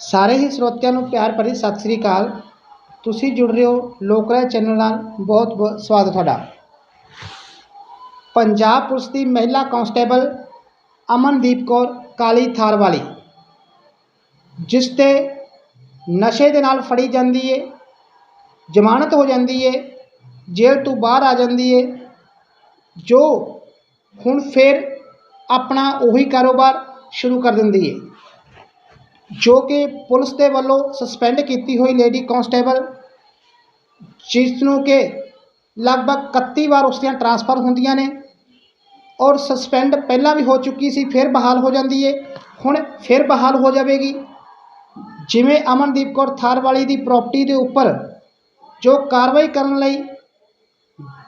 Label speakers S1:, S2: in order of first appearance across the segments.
S1: ਸਾਰੇ ਹੀ ਸਰੋਤਿਆਂ ਨੂੰ ਪਿਆਰ ਭਰੀ ਸਤਿ ਸ੍ਰੀ ਅਕਾਲ। ਤੁਸੀਂ ਜੁੜ ਰਹੇ ਹੋ ਲੋਕ ਰਾਏ ਚੈਨਲ ਨਾਲ। ਬਹੁਤ ਬਹੁਤ ਸਵਾਗਤ ਤੁਹਾਡਾ। ਪੰਜਾਬ ਪੁਲਿਸ ਦੀ ਮਹਿਲਾ ਕਾਂਸਟੇਬਲ ਅਮਨਦੀਪ ਕੌਰ ਕਾਲੀ ਥਾਰ ਵਾਲੀ ਜਿਸ ਤੇ ਨਸ਼ੇ ਦੇ ਨਾਲ ਫੜੀ ਜਾਂਦੀ ਏ, ਜ਼ਮਾਨਤ ਹੋ ਜਾਂਦੀ ਏ, ਜੇਲ੍ਹ ਤੋਂ ਬਾਹਰ ਆ ਜਾਂਦੀ ਏ, ਜੋ ਹੁਣ ਫਿਰ ਆਪਣਾ ਉਹੀ ਕਾਰੋਬਾਰ ਸ਼ੁਰੂ ਕਰ ਦਿੰਦੀ ਏ। ਜੋ ਕਿ ਪੁਲਿਸ ਦੇ ਵੱਲੋਂ ਸਸਪੈਂਡ ਕੀਤੀ ਹੋਈ ਲੇਡੀ ਕਾਂਸਟੇਬਲ ਜਿਸ ਨੂੰ ਕਿ ਲਗਭਗ 31 ਵਾਰ ਉਸ ਦੀਆਂ ਟਰਾਂਸਫਰ ਹੁੰਦੀਆਂ ਨੇ ਔਰ ਸਸਪੈਂਡ ਪਹਿਲਾਂ ਵੀ ਹੋ ਚੁੱਕੀ ਸੀ, ਫਿਰ ਬਹਾਲ ਹੋ ਜਾਂਦੀ ਏ। ਹੁਣ ਫਿਰ ਬਹਾਲ ਹੋ ਜਾਵੇਗੀ। ਜਿਵੇਂ ਅਮਨਦੀਪ ਕੌਰ ਥਾਰਵਾਲੀ ਦੀ ਪ੍ਰਾਪਰਟੀ ਦੇ ਉੱਪਰ ਜੋ ਕਾਰਵਾਈ ਕਰਨ ਲਈ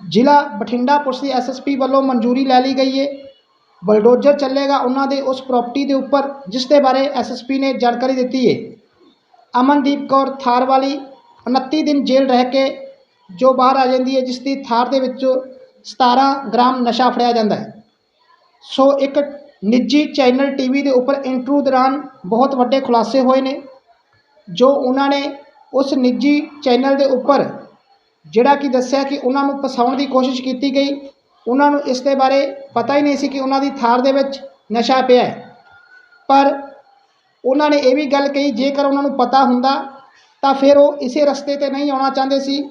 S1: ਜ਼ਿਲ੍ਹਾ ਬਠਿੰਡਾ ਪੁਲਿਸ ਦੀ ਐਸਐਸਪੀ ਵੱਲੋਂ ਮਨਜ਼ੂਰੀ ਲੈ ਲਈ ਗਈ ਏ ਬਲਡੋਜ਼ਰ ਚੱਲੇਗਾ ਉਹਨਾਂ ਦੇ ਉਸ ਪ੍ਰਾਪਰਟੀ ਦੇ ਉੱਪਰ ਜਿਸ ਦੇ ਬਾਰੇ ਐਸਐਸਪੀ ਨੇ ਜਾਣਕਾਰੀ ਦਿੱਤੀ ਹੈ ਅਮਨਦੀਪ ਕੌਰ ਥਾਰ ਵਾਲੀ 29 ਦਿਨ ਜੇਲ੍ਹ ਰਹਿ ਕੇ ਜੋ ਬਾਹਰ ਆ ਜਾਂਦੀ ਹੈ ਜਿਸ ਦੀ ਥਾਰ ਦੇ ਵਿੱਚੋਂ 17 ਗ੍ਰਾਮ ਨਸ਼ਾ ਫੜਿਆ ਜਾਂਦਾ ਹੈ। ਸੋ ਇੱਕ ਨਿੱਜੀ ਚੈਨਲ ਟੀਵੀ ਦੇ ਉੱਪਰ ਇੰਟਰਵਿਊ ਦੌਰਾਨ ਬਹੁਤ ਵੱਡੇ ਖੁਲਾਸੇ ਹੋਏ ਨੇ, ਜੋ ਉਹਨਾਂ ਨੇ ਉਸ ਨਿੱਜੀ ਚੈਨਲ ਦੇ ਉੱਪਰ ਜਿਹੜਾ ਕਿ ਦੱਸਿਆ ਕਿ ਉਹਨਾਂ ਨੂੰ ਫਸਾਉਣ ਦੀ ਕੋਸ਼ਿਸ਼ ਕੀਤੀ ਗਈ। ਉਹਨਾਂ ਨੂੰ ਇਸ ਦੇ ਬਾਰੇ ਪਤਾ ਹੀ ਨਹੀਂ ਸੀ ਕਿ ਉਹਨਾਂ ਦੀ ਥਾਰ ਦੇ ਵਿੱਚ ਨਸ਼ਾ ਪਿਆ ਹੈ। ਪਰ ਉਹਨਾਂ ਨੇ ਇਹ ਵੀ ਗੱਲ ਕਹੀ, ਜੇਕਰ ਉਹਨਾਂ ਨੂੰ ਪਤਾ ਹੁੰਦਾ, ਤਾਂ ਫਿਰ ਉਹ ਇਸੇ ਰਸਤੇ ਤੇ ਨਹੀਂ ਆਉਣਾ ਚਾਹੁੰਦੇ ਸੀ।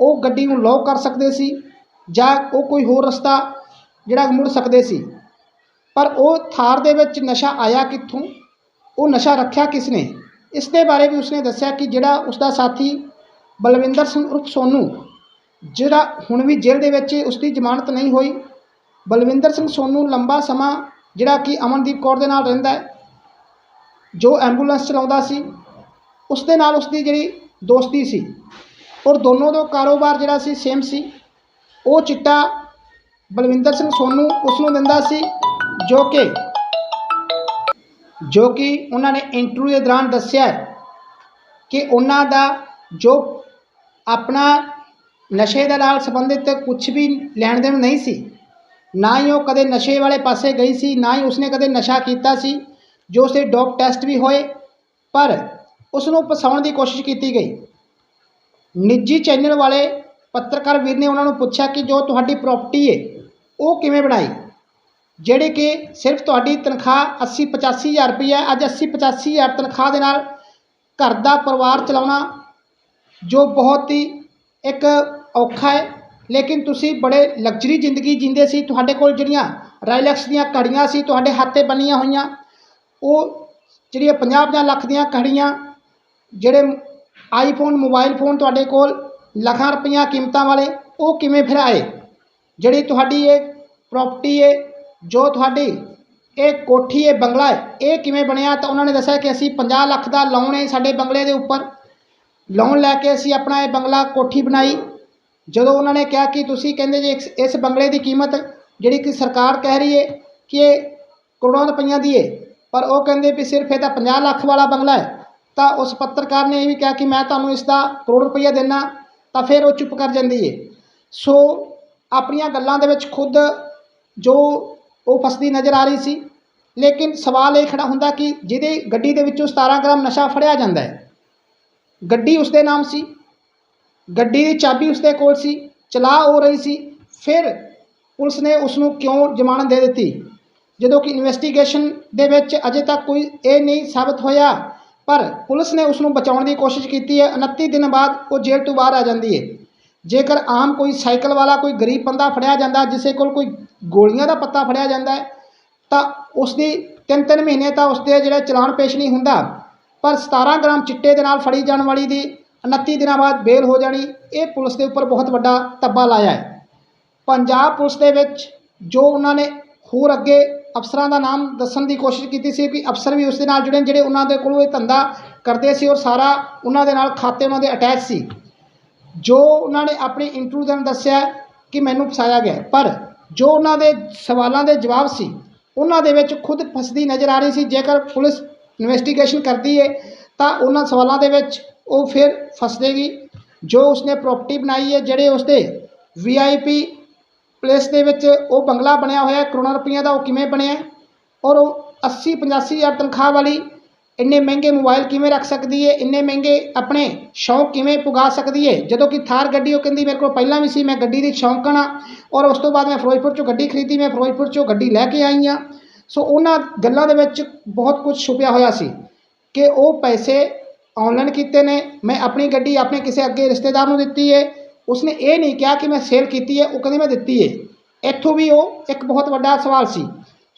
S1: ਉਹ ਗੱਡੀ ਨੂੰ ਲੌਕ ਕਰ ਸਕਦੇ ਸੀ ਜਾਂ ਉਹ ਕੋਈ ਹੋਰ ਰਸਤਾ ਜਿਹੜਾ ਮੁੜ ਸਕਦੇ ਸੀ। ਪਰ ਉਹ ਥਾਰ ਦੇ ਵਿੱਚ ਨਸ਼ਾ ਆਇਆ ਕਿੱਥੋਂ? ਉਹ ਨਸ਼ਾ ਰੱਖਿਆ ਕਿਸ ਨੇ ਇਸ ਦੇ ਬਾਰੇ ਵੀ ਉਸਨੇ ਦੱਸਿਆ ਕਿ ਜਿਹੜਾ ਉਸਦਾ ਸਾਥੀ ਬਲਵਿੰਦਰ ਸਿੰਘ ਉਰਫ ਸੋਨੂ ਜਿਹੜਾ ਹੁਣ ਵੀ ਜੇਲ੍ਹ ਦੇ ਵਿੱਚ ਉਸ ਦੀ ਜ਼ਮਾਨਤ ਨਹੀਂ ਹੋਈ, ਬਲਵਿੰਦਰ ਸਿੰਘ ਸੋਨੂ ਲੰਬਾ ਸਮਾਂ ਜਿਹੜਾ ਕਿ ਅਮਨਦੀਪ ਕੌਰ ਦੇ ਨਾਲ ਰਹਿੰਦਾ ਹੈ, ਜੋ ਐਂਬੂਲੈਂਸ ਚਲਾਉਂਦਾ ਸੀ ਉਸ ਦੇ ਨਾਲ ਉਸ ਦੀ ਜਿਹੜੀ ਦੋਸਤੀ ਸੀ, ਔਰ ਦੋਨੋਂ ਦਾ ਕਾਰੋਬਾਰ ਜਿਹੜਾ ਸੀ ਸੇਮ ਸੀ, ਉਹ ਚਿੱਟਾ ਬਲਵਿੰਦਰ ਸਿੰਘ ਸੋਨੂ ਉਸ ਨੂੰ ਦਿੰਦਾ ਸੀ, ਜੋ ਕਿ ਜੋ ਕਿ ਉਹਨਾਂ ਨੇ ਇੰਟਰਵਿਊ ਦੇ ਦੌਰਾਨ ਦੱਸਿਆ ਕਿ ਉਹਨਾਂ ਦਾ ਜੋ ਆਪਣਾ ਨਸ਼ੇ ਦੇ ਨਾਲ ਸੰਬੰਧਿਤ ਕੁਝ ਵੀ ਲੈਣ ਦੇਣ ਨਹੀਂ ਸੀ। ਨਾ ਹੀ ਉਹ ਕਦੇ ਨਸ਼ੇ ਵਾਲੇ ਪਾਸੇ ਗਈ ਸੀ, ਨਾ ਹੀ ਉਸਨੇ ਕਦੇ ਨਸ਼ਾ ਕੀਤਾ ਸੀ, ਜੋ ਉਸਦੇ ਡੋਪ ਟੈਸਟ ਵੀ ਹੋਏ, ਪਰ ਉਸ ਨੂੰ ਫਸਾਉਣ ਦੀ ਕੋਸ਼ਿਸ਼ ਕੀਤੀ ਗਈ। ਨਿੱਜੀ ਚੈਨਲ ਵਾਲੇ ਪੱਤਰਕਾਰ ਵੀਰ ਨੇ ਉਹਨਾਂ ਨੂੰ ਪੁੱਛਿਆ ਕਿ ਜੋ ਤੁਹਾਡੀ ਪ੍ਰਾਪਰਟੀ ਹੈ ਉਹ ਕਿਵੇਂ ਬਣਾਈ? ਜਿਹੜੇ ਕਿ ਸਿਰਫ ਤੁਹਾਡੀ ਤਨਖਾਹ 80 85000 ਰੁਪਏ ਹੈ, ਅੱਜ 80 85000 ਤਨਖਾਹ ਦੇ ਨਾਲ ਘਰ ਦਾ ਪਰਿਵਾਰ ਚਲਾਉਣਾ ਜੋ ਬਹੁਤ ਹੀ ਇੱਕ ਔਖਾ ਹੈ, ਲੇਕਿਨ ਤੁਸੀਂ ਬੜੇ ਲਗਜ਼ਰੀ ਜ਼ਿੰਦਗੀ ਜਿੰਦੇ ਸੀ, ਤੁਹਾਡੇ ਕੋਲ ਜਿਹੜੀਆਂ ਰਾਇਲੈਕਸ ਦੀਆਂ ਘੜੀਆਂ ਸੀ, ਤੁਹਾਡੇ ਹੱਥ 'ਤੇ ਬੰਨੀਆਂ ਹੋਈਆਂ, ਉਹ ਜਿਹੜੀਆਂ 50 50 ਲੱਖ ਦੀਆਂ ਘੜੀਆਂ, ਜਿਹੜੇ ਆਈਫੋਨ ਮੋਬਾਈਲ ਫੋਨ ਤੁਹਾਡੇ ਕੋਲ ਲੱਖਾਂ ਰੁਪਈਆ ਕੀਮਤਾਂ ਵਾਲੇ, ਉਹ ਕਿਵੇਂ ਫਿਰ ਆਏ? ਜਿਹੜੀ ਤੁਹਾਡੀ ਇਹ ਪ੍ਰਾਪਰਟੀ ਹੈ, ਜੋ ਤੁਹਾਡੀ ਇਹ ਕੋਠੀ ਹੈ ਬੰਗਲਾ ਹੈ, ਇਹ ਕਿਵੇਂ ਬਣਿਆ? ਤਾਂ ਉਹਨਾਂ ਨੇ ਦੱਸਿਆ ਕਿ ਅਸੀਂ 50 ਲੱਖ ਦਾ ਲੋਨ ਹੈ ਸਾਡੇ ਬੰਗਲੇ ਦੇ ਉੱਪਰ। ਲੋਨ ਲੈ ਕੇ ਅਸੀਂ ਆਪਣਾ ਇਹ ਬੰਗਲਾ ਕੋਠੀ ਬਣਾਈ। ਜਦੋਂ ਉਹਨਾਂ ਨੇ ਕਿਹਾ ਕਿ ਤੁਸੀਂ ਕਹਿੰਦੇ ਜੇ ਇਸ- ਇਸ ਬੰਗਲੇ ਦੀ ਕੀਮਤ ਜਿਹੜੀ ਕਿ ਸਰਕਾਰ ਕਹਿ ਰਹੀ ਹੈ ਕਿ ਇਹ ਕਰੋੜਾਂ ਰੁਪਈਆਂ ਦੀ ਹੈ, ਪਰ ਉਹ ਕਹਿੰਦੇ ਵੀ ਸਿਰਫ ਇਹ ਤਾਂ 50 ਲੱਖ ਵਾਲਾ ਬੰਗਲਾ ਹੈ, ਤਾਂ ਉਸ ਪੱਤਰਕਾਰ ਨੇ ਇਹ ਵੀ ਕਿਹਾ ਕਿ ਮੈਂ ਤੁਹਾਨੂੰ ਇਸ ਦਾ ਕਰੋੜ ਰੁਪਈਆ ਦੇਣਾ ਤਾਂ ਫਿਰ ਉਹ ਚੁੱਪ ਕਰ ਜਾਂਦੀ ਹੈ। ਸੋ ਆਪਣੀਆਂ ਗੱਲਾਂ ਦੇ ਵਿੱਚ ਖੁਦ ਜੋ ਉਹ ਫਸਦੀ ਨਜ਼ਰ ਆ ਰਹੀ ਸੀ, ਲੇਕਿਨ ਸਵਾਲ ਇਹ ਖੜਾ ਹੁੰਦਾ ਕਿ ਜਿਹਦੇ ਗੱਡੀ ਦੇ ਵਿੱਚੋਂ 17 ਗ੍ਰਾਮ ਨਸ਼ਾ ਫੜਿਆ ਜਾਂਦਾ ਹੈ ਗੱਡੀ ਉਸਦੇ ਨਾਮ ਸੀ। ਗੱਡੀ ਦੀ ਚਾਬੀ ਉਸਦੇ ਕੋਲ ਸੀ ਚਲਾ ਹੋ ਰਹੀ ਸੀ। ਫਿਰ ਪੁਲਿਸ ਨੇ ਉਸ ਨੂੰ ਕਿਉਂ ਜ਼ਮਾਨਤ ਦੇ ਦਿੱਤੀ? ਜਦੋਂ ਕਿ ਇਨਵੈਸਟੀਗੇਸ਼ਨ ਦੇ ਵਿੱਚ ਅਜੇ ਤੱਕ ਕੋਈ ਇਹ ਨਹੀਂ ਸਾਬਤ ਹੋਇਆ, ਪਰ ਪੁਲਿਸ ਨੇ ਉਸ ਨੂੰ ਬਚਾਉਣ ਦੀ ਕੋਸ਼ਿਸ਼ ਕੀਤੀ ਹੈ। 29 ਦਿਨ ਬਾਅਦ ਉਹ ਜੇਲ੍ਹ ਤੋਂ ਬਾਹਰ ਆ ਜਾਂਦੀ ਹੈ। ਜੇਕਰ ਆਮ ਕੋਈ ਸਾਈਕਲ ਵਾਲਾ ਕੋਈ ਗਰੀਬ ਬੰਦਾ ਫੜਿਆ ਜਾਂਦਾ, ਜਿਸੇ ਕੋਲ ਕੋਈ ਗੋਲੀਆਂ ਦਾ ਪੱਤਾ ਫੜਿਆ ਜਾਂਦਾ ਹੈ, ਤਾਂ ਉਸ ਦੀ ਤਿੰਨ ਤਿੰਨ ਮਹੀਨੇ ਤਾਂ ਉਸ ਦੇ ਜਿਹੜਾ ਚਲਾਨ ਪੇਸ਼ ਨਹੀਂ ਹੁੰਦਾ। ਪਰ 17 ਗ੍ਰਾਮ ਚਿੱਟੇ ਦੇ ਨਾਲ ਫੜੀ ਜਾਣ ਵਾਲੀ ਦੀ 29 ਦਿਨਾਂ ਬਾਅਦ ਬੇਲ ਹੋ ਜਾਣੀ, ਇਹ ਪੁਲਿਸ ਦੇ ਉੱਪਰ ਬਹੁਤ ਵੱਡਾ ਧੱਬਾ ਲਾਇਆ ਹੈ। ਪੰਜਾਬ ਪੁਲਿਸ ਦੇ ਵਿੱਚ ਜੋ ਉਹਨਾਂ ਨੇ ਹੋਰ ਅੱਗੇ ਅਫਸਰਾਂ ਦਾ ਨਾਮ ਦੱਸਣ ਦੀ ਕੋਸ਼ਿਸ਼ ਕੀਤੀ ਸੀ ਕਿ ਅਫਸਰ ਵੀ ਉਸ ਦੇ ਨਾਲ ਜੁੜੇ ਨੇ, ਜਿਹੜੇ ਉਹਨਾਂ ਦੇ ਕੋਲੋਂ ਇਹ ਧੰਦਾ ਕਰਦੇ ਸੀ ਔਰ ਸਾਰਾ ਉਹਨਾਂ ਦੇ ਨਾਲ ਖਾਤੇ ਉਹਨਾਂ ਦੇ ਅਟੈਚ ਸੀ। ਜੋ ਉਹਨਾਂ ਨੇ ਆਪਣੀ ਇੰਟਰਵਿਊ ਦੇ ਨਾਲ ਦੱਸਿਆ ਕਿ ਮੈਨੂੰ ਫਸਾਇਆ ਗਿਆ ਪਰ ਜੋ ਉਹਨਾਂ ਦੇ ਸਵਾਲਾਂ ਦੇ ਜਵਾਬ ਸੀ, ਉਹਨਾਂ ਦੇ ਵਿੱਚ ਖੁਦ ਫਸਦੀ ਨਜ਼ਰ ਆ ਰਹੀ ਸੀ। ਜੇਕਰ ਪੁਲਿਸ ਇਨਵੈਸਟੀਗੇਸ਼ਨ ਕਰਦੀ ਹੈ ਤਾਂ ਉਹਨਾਂ ਸਵਾਲਾਂ ਦੇ ਵਿੱਚ ਉਹ ਫਿਰ ਫਸ ਦੇਗੀ ਜੋ ਉਸਨੇ ਪ੍ਰਾਪਰਟੀ ਬਣਾਈ ਹੈ ਜਿਹੜੇ ਉਸਦੇ ਵੀਆਈਪੀ ਪਲੇਸ ਦੇ ਵਿੱਚ ਉਹ ਬੰਗਲਾ ਬਣਿਆ ਹੋਇਆ, ਕਰੋੜਾਂ ਰੁਪਈਆ ਦਾ ਉਹ ਕਿਵੇਂ ਬਣਿਆ? ਔਰ ਉਹ 80 85 ਹਜ਼ਾਰ ਤਨਖਾਹ ਵਾਲੀ ਇੰਨੇ ਮਹਿੰਗੇ ਮੋਬਾਈਲ ਕਿਵੇਂ ਰੱਖ ਸਕਦੀ ਹੈ ਇੰਨੇ ਮਹਿੰਗੇ ਆਪਣੇ ਸ਼ੌਂਕ ਕਿਵੇਂ ਪੁਗਾ ਸਕਦੀ ਹੈ ਜਦੋਂ ਕਿ ਥਾਰ ਗੱਡੀ, ਉਹ ਕਹਿੰਦੀ ਮੇਰੇ ਕੋਲ ਪਹਿਲਾਂ ਵੀ ਸੀ, ਮੈਂ ਗੱਡੀ ਦੀ ਸ਼ੌਂਕਣ ਆ। ਔਰ ਉਸ ਤੋਂ ਬਾਅਦ ਮੈਂ ਫਿਰੋਜ਼ਪੁਰ ਚੋਂ ਗੱਡੀ ਖਰੀਦੀ, ਮੈਂ ਫਿਰੋਜ਼ਪੁਰ ਚੋਂ ਗੱਡੀ ਲੈ ਕੇ ਆਈ ਹਾਂ ਸੋ ਉਹਨਾਂ ਗੱਲਾਂ ਦੇ ਵਿੱਚ ਬਹੁਤ ਕੁਝ ਛੁਪਿਆ ਹੋਇਆ ਸੀ ਕਿ ਉਹ ਪੈਸੇ ਆਨਲਾਈਨ ਕੀਤੇ ਨੇ, ਮੈਂ ਆਪਣੀ ਗੱਡੀ ਆਪਣੇ ਕਿਸੇ ਅੱਗੇ ਰਿਸ਼ਤੇਦਾਰ ਨੂੰ ਦਿੱਤੀ ਹੈ ਉਸਨੇ ਇਹ ਨਹੀਂ ਕਿਹਾ ਕਿ ਮੈਂ ਸੇਲ ਕੀਤੀ ਹੈ ਉਹ ਕਹਿੰਦੀ ਮੈਂ ਦਿੱਤੀ ਹੈ ਇੱਥੋਂ ਵੀ ਉਹ ਇੱਕ ਬਹੁਤ ਵੱਡਾ ਸਵਾਲ ਸੀ।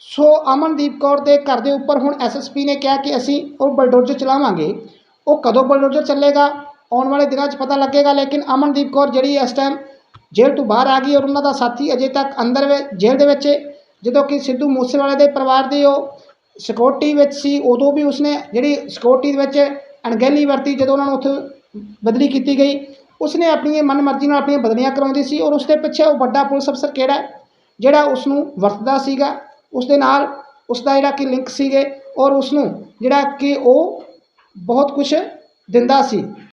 S1: ਸੋ ਅਮਨਦੀਪ ਕੌਰ ਦੇ ਘਰ ਦੇ ਉੱਪਰ ਹੁਣ ਐਸਐਸਪੀ ਨੇ ਕਿਹਾ ਕਿ ਅਸੀਂ ਉਹ ਬਲਡੋਜ਼ਰ ਚਲਾਵਾਂਗੇ। ਉਹ ਕਦੋਂ ਬਲਡੋਜ਼ਰ ਚੱਲੇਗਾ, ਆਉਣ ਵਾਲੇ ਦਿਨਾਂ 'ਚ ਪਤਾ ਲੱਗੇਗਾ, ਲੇਕਿਨ ਅਮਨਦੀਪ ਕੌਰ ਜਿਹੜੀ ਇਸ ਟਾਈਮ ਜੇਲ੍ਹ ਤੋਂ ਬਾਹਰ ਆ ਗਈ ਔਰ ਉਹਨਾਂ ਦਾ ਸਾਥੀ ਅਜੇ ਤੱਕ ਅੰਦਰ ਜੇਲ੍ਹ ਦੇ ਵਿੱਚ ਜਦੋਂ ਕਿ ਸਿੱਧੂ ਮੂਸੇਵਾਲੇ ਦੇ ਪਰਿਵਾਰ ਦੀ ਉਹ ਸਿਕਿਉਰਿਟੀ ਵਿੱਚ ਸੀ, ਉਦੋਂ ਵੀ ਉਸਨੇ ਜਿਹੜੀ ਸਿਕਿਉਰਿਟੀ ਦੇ ਵਿੱਚ ਅਣਗਹਿਲੀ ਵਰਤੀ, ਜਦੋਂ ਉਹਨਾਂ ਨੂੰ ਉੱਥੇ ਬਦਲੀ ਕੀਤੀ ਗਈ, ਉਸਨੇ ਆਪਣੀ ਮਨਮਰਜ਼ੀ ਨਾਲ ਆਪਣੀਆਂ ਬਦਲੀਆਂ ਕਰਾਉਂਦੀ ਸੀ ਔਰ ਉਸ ਦੇ ਪਿੱਛੇ ਉਹ ਵੱਡਾ ਪੁਲਿਸ ਅਫਸਰ ਕਿਹੜਾ ਜਿਹੜਾ ਉਸ ਨੂੰ ਵਰਤਦਾ ਸੀਗਾ ਉਸ ਦੇ ਨਾਲ ਉਸ ਦਾ ਜਿਹੜਾ ਕਿ ਲਿੰਕ ਸੀਗੇ ਔਰ ਉਸ ਨੂੰ ਜਿਹੜਾ ਕਿ ਉਹ ਬਹੁਤ ਕੁਝ ਦਿੰਦਾ ਸੀ।